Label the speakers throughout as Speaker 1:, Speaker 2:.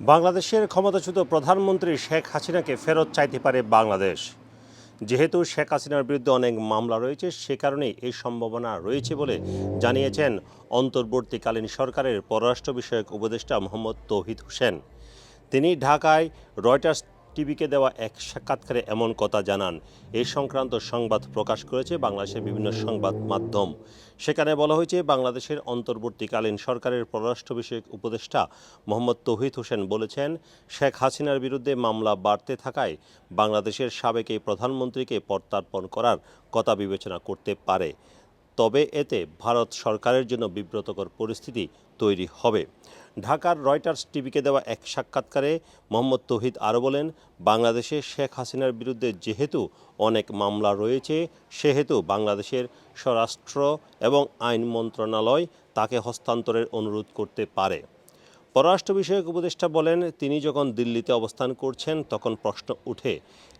Speaker 1: বাংলাদেশের ক্ষমতাচ্যুত প্রধানমন্ত্রী শেখ হাসিনাকে ফেরত চাইতে পারে বাংলাদেশ। যেহেতু শেখ হাসিনার বিরুদ্ধে অনেক মামলা রয়েছে, সে কারণেই এই সম্ভাবনা রয়েছে বলে জানিয়েছেন অন্তর্বর্তীকালীন সরকারের পররাষ্ট্র বিষয়ক উপদেষ্টা মোহাম্মদ তৌহিদ হোসেন। তিনি ঢাকায় রয়টার্স টিভিকে দেওয়া এক সাক্ষাৎকারে এমন কথা জানান। এই সংক্রান্ত সংবাদ প্রকাশ করেছে বাংলাদেশের বিভিন্ন সংবাদ মাধ্যম। সেখানে বলা হয়েছে, বাংলাদেশের অন্তর্বর্তীকালীন সরকারের পররাষ্ট্র বিষয়ক উপদেষ্টা মোহাম্মদ তৌহিদ হোসেন বলেছেন, শেখ হাসিনার বিরুদ্ধে মামলা বাড়তে থাকায় বাংলাদেশের সাবেক এই প্রধানমন্ত্রীকে প্রত্যার্পণ করার কথা বিবেচনা করতে পারে। তবে এতে ভারত সরকারের জন্য বিব্রতকর পরিস্থিতি তৈরি হবে। ঢাকার রয়টার্স টিভিকে দেওয়া এক সাক্ষাৎকারে মোহাম্মদ তৌহিদ আরও বলেন, বাংলাদেশে শেখ হাসিনার বিরুদ্ধে যেহেতু অনেক মামলা রয়েছে, সেহেতু বাংলাদেশের স্বরাষ্ট্র এবং আইন মন্ত্রণালয় তাকে হস্তান্তরের অনুরোধ করতে পারে। পররাষ্ট্র বিষয়ক উপদেষ্টা বলেন, তিনি যখন দিল্লিতে অবস্থান করছেন, তখন প্রশ্ন উঠে,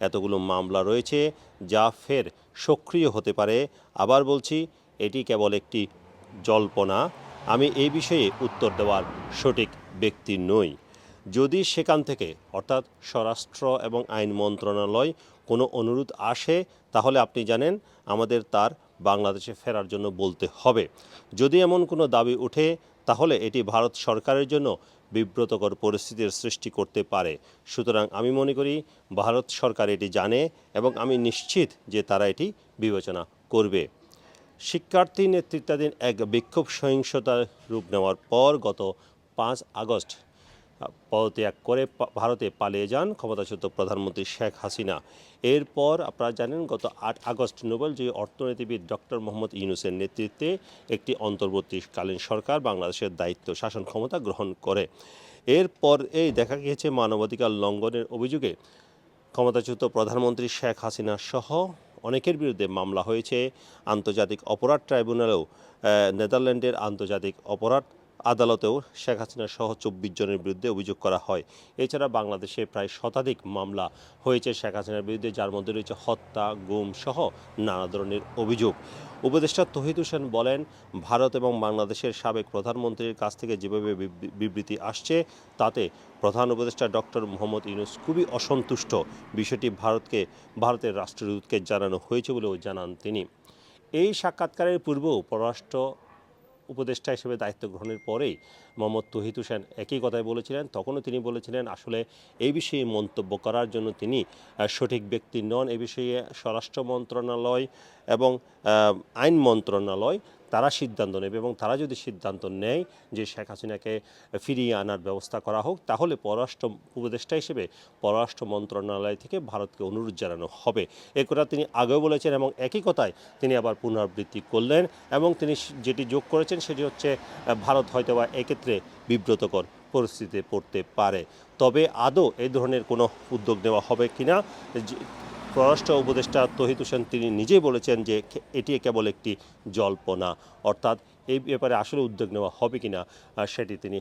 Speaker 1: এতগুলো মামলা রয়েছে যা ফের সক্রিয় হতে পারে। আবার বলছি, এটি কেবল একটি জল্পনা আমি এই বিষয়ে উত্তর দেওয়ার সঠিক ব্যক্তি নই। যদি সেখান থেকে, অর্থাৎ স্বরাষ্ট্র এবং আইন মন্ত্রণালয় কোনো অনুরোধ আসে, তাহলে আপনি জানেন আমাদের তার বাংলাদেশে ফেরার জন্য বলতে হবে। যদি এমন কোনো দাবি ওঠে তাহলে এটি ভারত সরকারের জন্য বিব্রতকর পরিস্থিতির সৃষ্টি করতে পারে। সুতরাং আমি মনে করি, ভারত সরকার এটি জানে এবং আমি নিশ্চিত যে তারা এটি বিবেচনা করবে। শিক্ষার্থী নেতৃত্বাধীন এক বিক্ষোভ সহিংসতার রূপ নেওয়ার পর গত পাঁচ আগস্ট পদত্যাগ করে ভারতে পালিয়ে যান ক্ষমতাচ্যুত প্রধানমন্ত্রী শেখ হাসিনা। এরপর আপনারা জানেন, গত আট আগস্ট নোবেল যে অর্থনীতিবিদ ডক্টর মোহাম্মদ ইউনুসের নেতৃত্বে একটি অন্তর্বর্তীকালীন সরকার বাংলাদেশের দায়িত্ব শাসন ক্ষমতা গ্রহণ করে। এরপর এই দেখা গিয়েছে মানবাধিকার লঙ্ঘনের অভিযোগে ক্ষমতাচ্যুত প্রধানমন্ত্রী শেখ হাসিনা সহ অনেকের বিরুদ্ধে মামলা হয়েছে। আন্তর্জাতিক অপরাধ ট্রাইব্যুনালেও নেদারল্যান্ডের আন্তর্জাতিক অপরাধ আদালতেও শেখ হাসিনা সহ চব্বিশ জনের বিরুদ্ধে অভিযোগ করা হয়। এছাড়া বাংলাদেশে প্রায় শতাধিক মামলা হয়েছে শেখ হাসিনার বিরুদ্ধে, যার মধ্যে রয়েছে হত্যা, গুম সহ নানা ধরনের অভিযোগ। উপদেষ্টা তহিদ হোসেন বলেন, ভারত এবং বাংলাদেশের সাবেক প্রধানমন্ত্রীর কাছ থেকে যেভাবে বিবৃতি আসছে, তাতে প্রধান উপদেষ্টা ডক্টর মোহাম্মদ ইউনুস খুবই অসন্তুষ্ট। বিষয়টি ভারতকে, ভারতের রাষ্ট্রদূতকে জানানো হয়েছে বলেও জানান তিনি। এই সাক্ষাৎকারের পূর্বেও পররাষ্ট্র উপদেষ্টা হিসেবে দায়িত্ব গ্রহণের পরেই মোহাম্মদ তহিদ হোসেন একই কথাই বলেছিলেন। তখনও তিনি বলেছিলেন, আসলে এই বিষয়ে মন্তব্য করার জন্য তিনি সঠিক ব্যক্তি নন। এ বিষয়ে স্বরাষ্ট্র মন্ত্রণালয় এবং আইন মন্ত্রণালয় তারা সিদ্ধান্ত নেবে এবং তারা যদি সিদ্ধান্ত নেয় যে শেখ হাসিনাকে ফিরিয়ে আনার ব্যবস্থা করা হোক, তাহলে পররাষ্ট্র উপদেষ্টা হিসেবে পররাষ্ট্র মন্ত্রণালয় থেকে ভারতকে অনুরোধ জানানো হবে। এ কথা তিনি আগেও বলেছেন এবং একই কথায় তিনি আবার পুনরাবৃত্তি করলেন এবং তিনি যেটি যোগ করেছেন সেটি হচ্ছে ভারত হয়তোবা এক্ষেত্রে বিব্রতকর পরিস্থিতিতে পড়তে পারে। তবে আদৌ এই ধরনের কোনো উদ্যোগ নেওয়া হবে কিনা পররাষ্ট্র উপদেষ্টা তহিদ হোসেন তিনি নিজেই বলেছেন যে এটি কেবল একটি জল্পনা অর্থাৎ এই ব্যাপারে আসলে উদ্যোগ নেওয়া হবে কিনা আহ, সেটি তিনি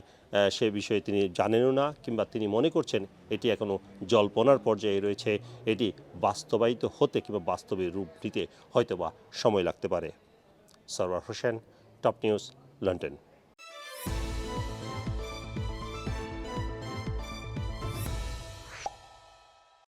Speaker 1: সে বিষয়ে তিনি জানেনও না কিংবা তিনি মনে করছেন এটি এখনও জল্পনার পর্যায়ে রয়েছে এটি বাস্তবায়িত হতে কিংবা বাস্তবে রূপ নিতে হয়তোবা সময় লাগতে পারে। Sarwar Hossain top news London.